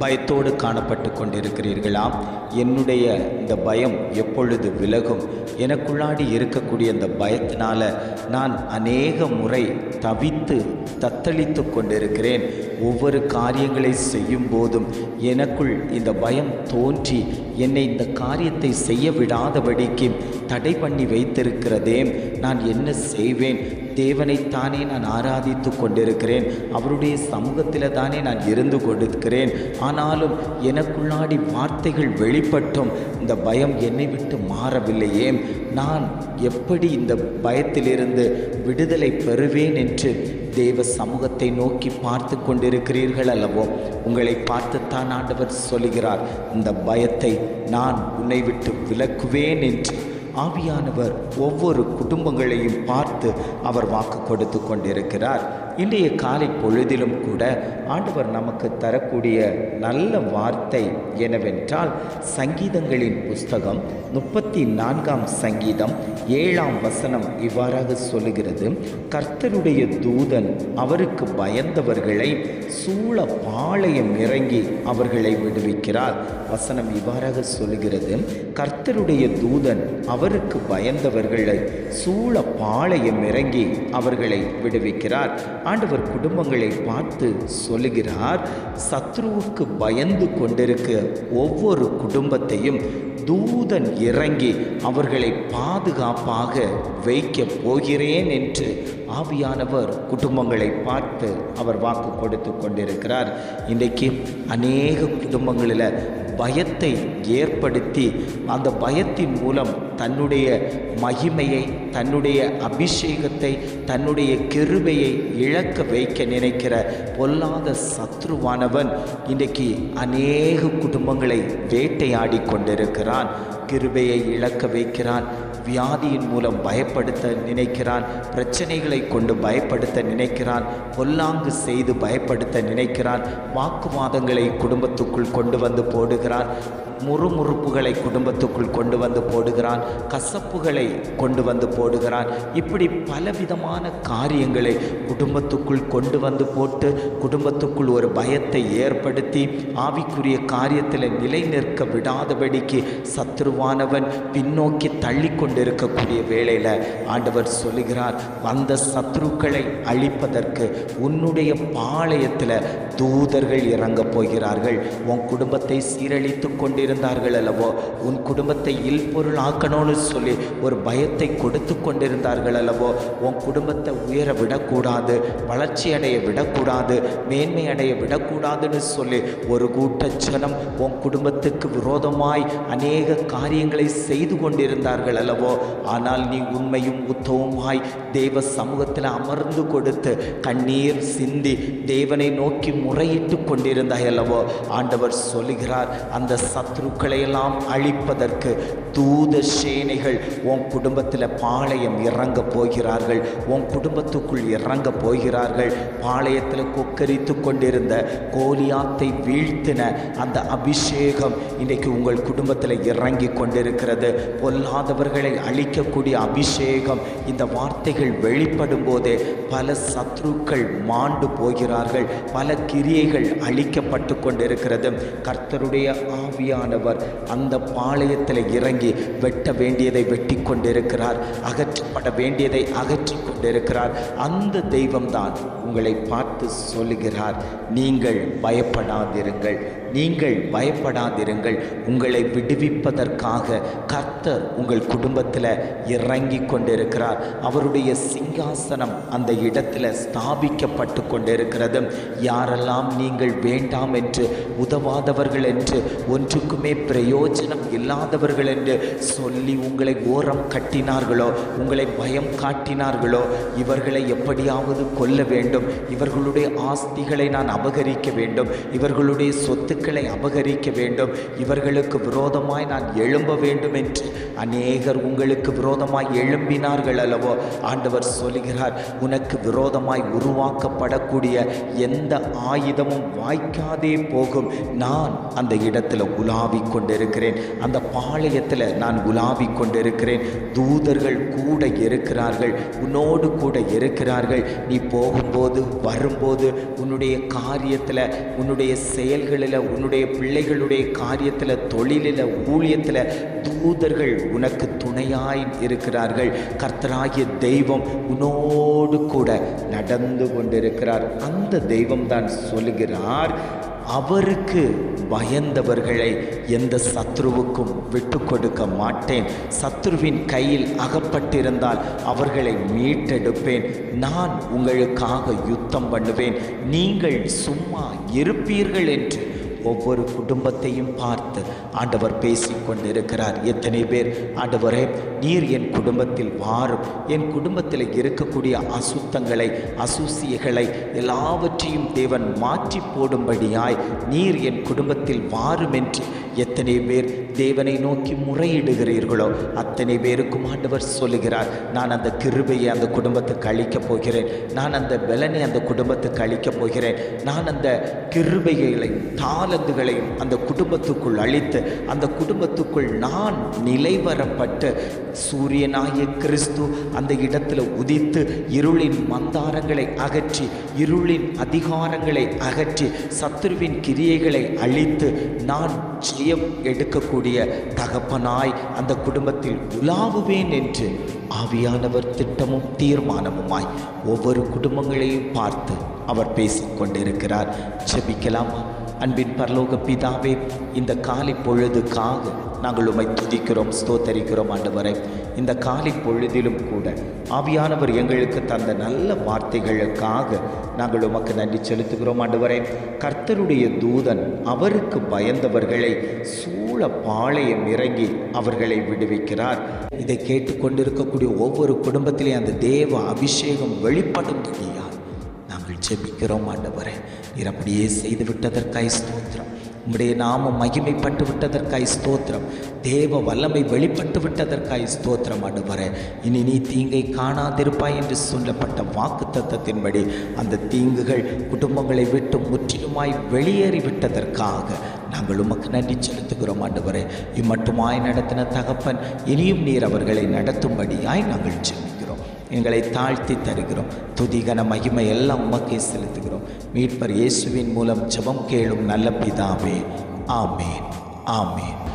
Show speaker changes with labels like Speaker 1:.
Speaker 1: பயத்தோடு காணப்பட்டு கொண்டிருக்கிறீர்களா என்னுடைய இந்த பயம் எப்பொழுது விலகும்? எனக்குள்ளாடி இருக்கக்கூடிய அந்த பயத்தினால நான் அநேக முறை தவித்து தத்தளித்து கொண்டிருக்கிறேன். ஒவ்வொரு காரியங்களை செய்யும் போதும் எனக்குள் இந்த பயம் தோன்றி என்னை இந்த காரியத்தை செய்ய விடாதபடிக்கு தடை பண்ணி வைத்திருக்கிறதே நான் என்ன செய்வேன்? தேவனைத்தானே நான் ஆராதித்து கொண்டிருக்கிறேன். அவருடைய சமூகத்தில் தானே நான் இருந்து கொடுக்கிறேன் ஆனாலும் எனக்குள்ளாடி வார்த்தைகள் வெளிப்பட்டும். இந்த பயம் என்னை விட்டு மாறவில்லையே. நான் எப்படி இந்த பயத்திலிருந்து விடுதலை பெறுவேன் என்று தேவ சமூகத்தை நோக்கி பார்த்து கொண்டிருக்கிறீர்கள் அல்லவோ? உங்களை பார்த்துத்தான் ஆண்டவர் சொல்லுகிறார். இந்த பயத்தை நான் உன்னை விட்டு விலக்குவேன் என்று. ஆவியானவர் ஒவ்வொரு குடும்பங்களையும் பார்த்து அவர் வாக்கு கொடுத்து கொண்டிருக்கிறார். இன்றைய காலை பொழுதிலும் கூட ஆண்டவர் நமக்கு தரக்கூடிய நல்ல வார்த்தை என்னவென்றால் சங்கீதங்களின் புஸ்தகம் முப்பத்தி நான்காம் சங்கீதம் ஏழாம் வசனம் இவ்வாறாக சொல்லுகிறது. கர்த்தருடைய தூதன் அவருக்கு பயந்தவர்களை சூழ பாளையம் இறங்கி அவர்களை விடுவிக்கிறார். வசனம் இவ்வாறாக சொல்லுகிறது. கர்த்தருடைய தூதன் அவருக்கு பயந்தவர்களை சூழ பாளையம் இறங்கி அவர்களை விடுவிக்கிறார். ஆண்டவர் குடும்பங்களை பார்த்து சொல்லுகிறார் சத்ருவுக்கு பயந்து கொண்டிருக்க ஒவ்வொரு குடும்பத்தையும் தூதன் இறங்கி அவர்களை பாதுகாப்பாக வைக்க போகிறேன் என்று ஆவியானவர் குடும்பங்களை பார்த்து அவர் வாக்கு கொடுத்து கொண்டிருக்கிறார். இன்றைக்கு அநேக குடும்பங்களில் பயத்தை ஏற்படுத்தி அந்த பயத்தின் மூலம் தன்னுடைய மகிமையை தன்னுடைய அபிஷேகத்தை தன்னுடைய கிருபையை இழக்க வைக்க நினைக்கிற பொல்லாத சத்ருவானவன் இன்றைக்கு அநேக குடும்பங்களை வேட்டையாடி கொண்டிருக்கிறான் கிருபையை இழக்க வைக்கிறான் வியாதியின் மூலம் பயப்படுத்த நினைக்கிறான் பிரச்சனைகளை கொண்டு பயப்படுத்த நினைக்கிறான் பொல்லாங்கு செய்து பயப்படுத்த நினைக்கிறான் வாக்குவாதங்களை குடும்பத்துக்குள் கொண்டு வந்து போடுகிறான். முறுமுறுப்புகளை குடும்பத்துக்குள் கொண்டு வந்து போடுகிறான் கசப்புகளை கொண்டு வந்து போடுகிறான். இப்படி பலவிதமான காரியங்களை குடும்பத்துக்குள் கொண்டு வந்து போட்டு குடும்பத்துக்குள் ஒரு பயத்தை ஏற்படுத்தி ஆவிக்குரிய காரியத்தில் நிலை நிற்க விடாதபடிக்கு சத்ருவானவன் பின்னோக்கி தள்ளி கொண்டிருக்கக்கூடிய வேளையில் ஆண்டவர் சொல்லுகிறார் அந்த சத்ருக்களை அழிப்பதற்கு உன்னுடைய பாளையத்தில் தூதர்கள் இறங்கப் போகிறார்கள். உன் குடும்பத்தை சீரழித்து கொண்டிருந்தார்கள் அல்லவோ? உன் குடும்பத்தை இல்பொருள் ஆக்கணும்னு சொல்லி ஒரு பயத்தை கொடுத்து கொண்டிருந்தார்கள் அல்லவோ? உன் குடும்பத்தை உயர விடக்கூடாது வளர்ச்சி அடைய விடக்கூடாது மேன்மை அடைய விடக்கூடாதுன்னு சொல்லி ஒரு கூட்ட ஜனம் உன் குடும்பத்துக்கு விரோதமாய் அநேக காரியங்களை செய்து கொண்டிருந்தார்கள் அல்லவோ? ஆனால் நீ உண்மையும் உத்தவமாய் தேவ சமூகத்தில் அமர்ந்து கொடுத்து கண்ணீர் சிந்தி தேவனை நோக்கி முறையிட்டு கொண்டிருந்தாய் அல்லவோ? ஆண்டவர் சொல்லுகிறார் அந்த சத்ருக்களை எல்லாம் அழிப்பதற்கு தூத சேனைகள் உன் குடும்பத்தில் பாளையம் இறங்க போகிறார்கள். உன் குடும்பத்துக்குள் இறங்க போகிறார்கள். பாளையத்தில் கொக்கரித்து கொண்டிருந்த கோலியாத்தை வீழ்த்தின அந்த அபிஷேகம் இன்றைக்கு உங்கள் குடும்பத்தில் இறங்கி கொண்டிருக்கிறது. பொல்லாதவர்களை அழிக்கக்கூடிய அபிஷேகம் இந்த வார்த்தைகள் வெளிப்படும் போதே பல சத்ருக்கள் மாண்டு போகிறார்கள். பல கிரியைகள் அழிக்கப்பட்டு கொண்டிருக்கிறது. கர்த்தருடைய ஆவியானவர் அந்த பாளையத்தில் இறங்கி வெட்ட வேண்டியதை வெட்டி கொண்டிருக்கிறார் அகற்றப்பட வேண்டியதை அகற்றி கொண்டிருக்கிறார். அந்த தெய்வம்தான் உங்களை பார்த்து சொல்லுகிறார் நீங்கள் பயப்படாதிருங்கள் நீங்கள் பயப்படாதிருங்கள். உங்களை விடுவிப்பதற்காக கர்த்தர் உங்கள் குடும்பத்தில் இறங்கி கொண்டிருக்கிறார். அவருடைய சிங்காசனம் அந்த இடத்துல ஸ்தாபிக்கப்பட்டு கொண்டிருக்கிறது. யாரெல்லாம் நீங்கள் வேண்டாம் என்று உதவாதவர்கள் என்று ஒன்றுக்குமே பிரயோஜனம் இல்லாதவர்கள் என்று சொல்லி உங்களை ஓரம் கட்டினார்களோ உங்களை பயம் காட்டினார்களோ இவர்களை எப்படியாவது கொல்ல வேண்டும். இவர்களுடைய ஆஸ்திகளை நான் அபகரிக்க வேண்டும். இவர்களுடைய சொத்துக்களை அபகரிக்க வேண்டும். இவர்களுக்கு விரோதமாய் நான் எழும்ப வேண்டும் என்று அநேகர் உங்களுக்கு விரோதமாய் எழும்பினார்கள் அல்லவோ ஆண்டவர் சொல்லுகிறார் உனக்கு விரோதமாய் உருவாக்கப்படக்கூடிய எந்த ஆயுதமும் வாய்க்காதே போகும். நான் அந்த இடத்துல உலாவிக் கொண்டிருக்கிறேன். அந்த பாளையத்தில் நான் உலாவிக் கொண்டிருக்கிறேன். தூதர்கள் கூட இருக்கிறார்கள் உன்னோடு கூட இருக்கிறார்கள். நீ போகும்போது வரும்போது உன்னுடைய காரியத்தில் உன்னுடைய செயல்களில் உன்னுடைய பிள்ளைகளுடைய காரியத்தில் தொழிலில் ஊழியத்தில் தூதர்கள் உனக்கு துணையாய் இருக்கிறார்கள். கர்த்தராகிய தெய்வம் உன்னோடு கூட நடந்து கொண்டிருக்கிறார். அந்த தெய்வம் தான் சொல்லுகிறார் அவருக்கு பயந்தவர்களை எந்த சத்ருவுக்கும் விட்டு கொடுக்க மாட்டேன். சத்ருவின் கையில் அகப்பட்டிருந்தால் அவர்களை மீட்டெடுப்பேன். நான் உங்களுக்காக யுத்தம் பண்ணுவேன். நீங்கள் சும்மா இருப்பீர்கள் என்று ஒவ்வொரு குடும்பத்தையும் பார்த்து ஆண்டவர் பேசிக்கொண்டிருக்கிறார். எத்தனை பேர்? ஆண்டவரே நீர் என் குடும்பத்தில் வாரும். என் குடும்பத்தில் இருக்கக்கூடிய அசுத்தங்களை அசூசியங்களை எல்லாவற்றையும் தேவன் மாற்றி போடும்படியாய் நீர் என் குடும்பத்தில் வாரும் என்று எத்தனை பேர் தேவனை நோக்கி முறையிடுகிறீர்களோ அத்தனை பேருக்கும் ஆண்டவர் சொல்லுகிறார் நான் அந்த கிருபையை அந்த குடும்பத்துக்கு அளிக்கப் போகிறேன். நான் அந்த பலனை அந்த குடும்பத்துக்கு அளிக்கப் போகிறேன். நான் அந்த கிருபைகளையும் தாளந்துகளையும் அந்த குடும்பத்துக்குள் அளித்து அந்த குடும்பத்துக்குள் நான் நிலைவரப்பட்டு சூரியனாகிய கிறிஸ்து அந்த இடத்துல உதித்து இருளின் மந்தாரங்களை அகற்றி இருளின் அதிகாரங்களை அகற்றி சத்துருவின் கிரியைகளை அழித்து நான் ஜெயம் எடுக்கக்கூடிய தகப்பனாய் அந்த குடும்பத்தில் உலாவுவேன் என்று ஆவியானவர் திட்டமும் தீர்மானமுமாய் ஒவ்வொரு குடும்பங்களையும் பார்த்து அவர் பேசிக்கொண்டிருக்கிறார். கொண்டிருக்கிறார் அன்பின் பரலோக பிதாவே இந்த காலை பொழுதுக்காக நாங்கள் உம்மை துதிக்கிறோம் ஸ்தோத்தரிக்கிறோம் ஆண்டவரை. இந்த காலை பொழுதிலும் கூட ஆவியானவர் எங்களுக்கு தந்த நல்ல வார்த்தைகளுக்காக நாங்கள் உமக்கு நன்றி செலுத்துகிறோம் ஆண்டவரை. கர்த்தருடைய தூதன் அவருக்கு பயந்தவர்களை சூழ பாளையம் இறங்கி அவர்களை விடுவிக்கிறார். இதை கேட்டுக்கொண்டிருக்கக்கூடிய ஒவ்வொரு குடும்பத்திலேயும் அந்த தேவ அபிஷேகம் வெளிப்படும் துணியார் நாங்கள் ஜெபிக்கிறோம் ஆண்டவரை. நீர் அப்படியே செய்து விட்டதற்காய் ஸ்தோத்திரம். உம்முடைய நாமம் மகிமைப்பட்டு விட்டதற்காய் ஸ்தோத்திரம். தேவ வல்லமை வெளிப்பட்டு விட்டதற்காய் ஸ்தோத்திரம் ஆண்டவரே. இனி நீ தீங்கை காணாதிருப்பாய் என்று சொல்லப்பட்ட வாக்கு தத்தத்தின்படி அந்த தீங்குகள் குடும்பங்களை விட்டு முற்றிலுமாய் வெளியேறி விட்டதற்காக நாங்கள் உமக்கு நன்றி செலுத்துகிறோம் ஆண்டவரே. இம்மட்டுமாய் நடத்தின தகப்பன் இனியும் நீர் அவர்களை நடத்தும்படியாய் நாங்கள் ஜெபிக்கிறோம். எங்களை தாழ்த்தி தருகிறோம். துதிகன மகிமை எல்லாம் உமக்கே செலுத்துகிறோம். மீட்பர் இயேசுவின் மூலம் ஜெபம் கேளும் நல்ல பிதாவே. ஆமேன். ஆமேன்.